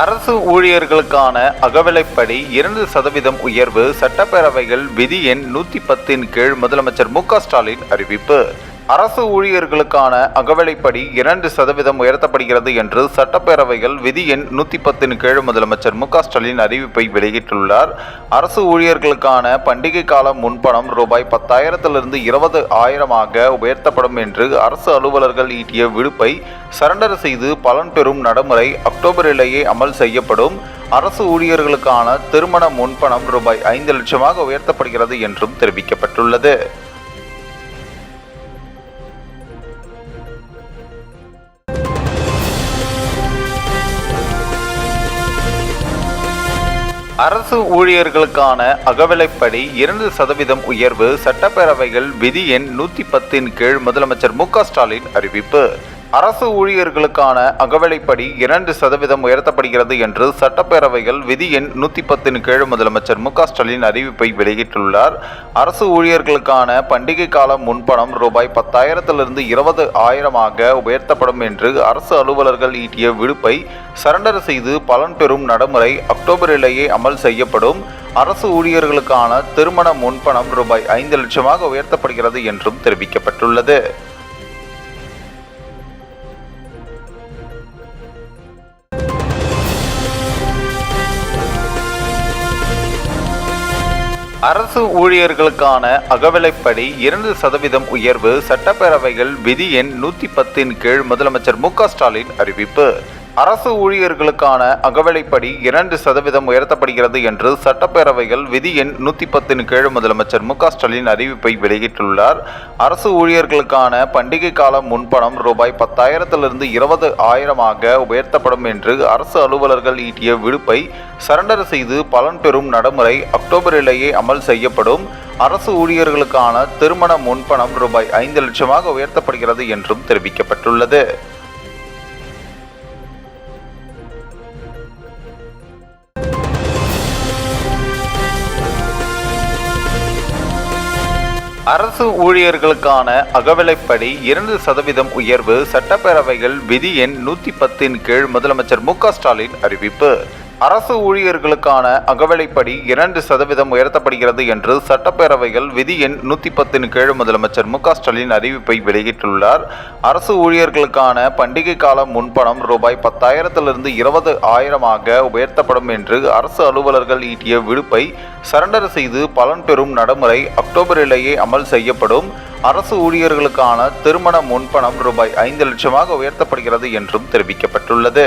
அரசு ஊழியர்களுக்கான அகவிலைப்படி இரண்டு சதவீதம் உயர்வு சட்டப்பேரவைகள் விதி எண் நூத்தி பத்தின் கீழ் முதலமைச்சர் மு க ஸ்டாலின் அறிவிப்பு. அரசு ஊழியர்களுக்கான அகவிலைப்படி இரண்டு சதவீதம் உயர்த்தப்படுகிறது என்று சட்டப்பேரவைகள் விதி எண் நூத்தி பத்தின் கீழ் முதலமைச்சர் மு ஸ்டாலின் அறிவிப்பை வெளியிட்டுள்ளார். அரசு ஊழியர்களுக்கான பண்டிகை கால முன்பணம் ரூபாய் பத்தாயிரத்திலிருந்து இருபது ஆயிரமாக உயர்த்தப்படும் என்று அரசு அலுவலர்கள் ஈட்டிய விடுப்பை சரண்டர் செய்து பலன் பெறும் நடைமுறை அக்டோபரிலேயே அமல் செய்யப்படும். அரசு ஊழியர்களுக்கான திருமண முன்பணம் ரூபாய் ஐந்து லட்சமாக உயர்த்தப்படுகிறது என்றும் தெரிவிக்கப்பட்டுள்ளது. அரசு ஊழியர்களுக்கான அகவிலைப்படி இரண்டு சதவீதம் உயர்வு சட்டப்பேரவைகள் விதி எண் நூத்தி பத்தின் கீழ் முதலமைச்சர் மு க ஸ்டாலின் அறிவிப்பு. அரசு ஊழியர்களுக்கான அகவிலைப்படி இரண்டு சதவீதம் உயர்த்தப்படுகிறது என்று சட்டப்பேரவைகள் விதி எண் நூற்றி பத்தின் கீழ் முதலமைச்சர் மு ஸ்டாலின் அறிவிப்பை வெளியிட்டுள்ளார். அரசு ஊழியர்களுக்கான பண்டிகை கால முன்பணம் ரூபாய் பத்தாயிரத்திலிருந்து இருபது ஆயிரமாக உயர்த்தப்படும் என்று அரசு அலுவலர்கள் ஈட்டிய விடுப்பை சரண்டர் செய்து பலன் பெறும் நடைமுறை அக்டோபரிலேயே அமல் செய்யப்படும். அரசு ஊழியர்களுக்கான திருமண முன்பணம் ரூபாய் ஐந்து லட்சமாக உயர்த்தப்படுகிறது என்றும் தெரிவிக்கப்பட்டுள்ளது. அரசு ஊழியர்களுக்கான அகவிலைப்படி இரண்டு சதவீதம் உயர்வு சட்டப்பேரவைகள் விதி எண் நூத்தி பத்தின் கீழ் முதலமைச்சர் மு க ஸ்டாலின் அறிவிப்பு. அரசு ஊழியர்களுக்கான அகவிலைப்படி இரண்டு சதவீதம் உயர்த்தப்படுகிறது என்று சட்டப்பேரவைகள் விதி எண் நூத்தி பத்தின் கீழ் முதலமைச்சர் மு ஸ்டாலின் அறிவிப்பை வெளியிட்டுள்ளார். அரசு ஊழியர்களுக்கான பண்டிகை கால முன்பணம் ரூபாய் பத்தாயிரத்திலிருந்து இருபது ஆயிரமாக உயர்த்தப்படும் என்று அரசு அலுவலர்கள் ஈட்டிய விடுப்பை சரண்டர் செய்து பலன் பெறும் நடைமுறை அக்டோபரிலேயே அமல் செய்யப்படும். அரசு ஊழியர்களுக்கான திருமண முன்பணம் ரூபாய் ஐந்து லட்சமாக உயர்த்தப்படுகிறது என்றும் தெரிவிக்கப்பட்டுள்ளது. அரசு ஊழியர்களுக்கான அகவிலைப்படி இரண்டு சதவீதம் உயர்வு சட்டப்பேரவைகள் விதி எண் நூத்தி பத்தின் கீழ் முதலமைச்சர் மு க ஸ்டாலின் அறிவிப்பு. அரசு ஊழியர்களுக்கான அகவலைப்படி இரண்டு சதவீதம் உயர்த்தப்படுகிறது என்று சட்டப்பேரவையில் விதி எண் நூற்றி பத்தின் கீழ் முதலமைச்சர் மு ஸ்டாலின் அறிவிப்பை வெளியிட்டுள்ளார். அரசு ஊழியர்களுக்கான பண்டிகை கால முன்பணம் ரூபாய் பத்தாயிரத்திலிருந்து இருபது ஆயிரமாக உயர்த்தப்படும் என்று அரசு அலுவலர்கள் ஈட்டிய விடுப்பை சரண்டர் செய்து பலன் பெறும் நடைமுறை அக்டோபரிலேயே அமல் செய்யப்படும். அரசு ஊழியர்களுக்கான திருமண முன்பணம் ரூபாய் ஐந்து லட்சமாக உயர்த்தப்படுகிறது என்றும் தெரிவிக்கப்பட்டுள்ளது.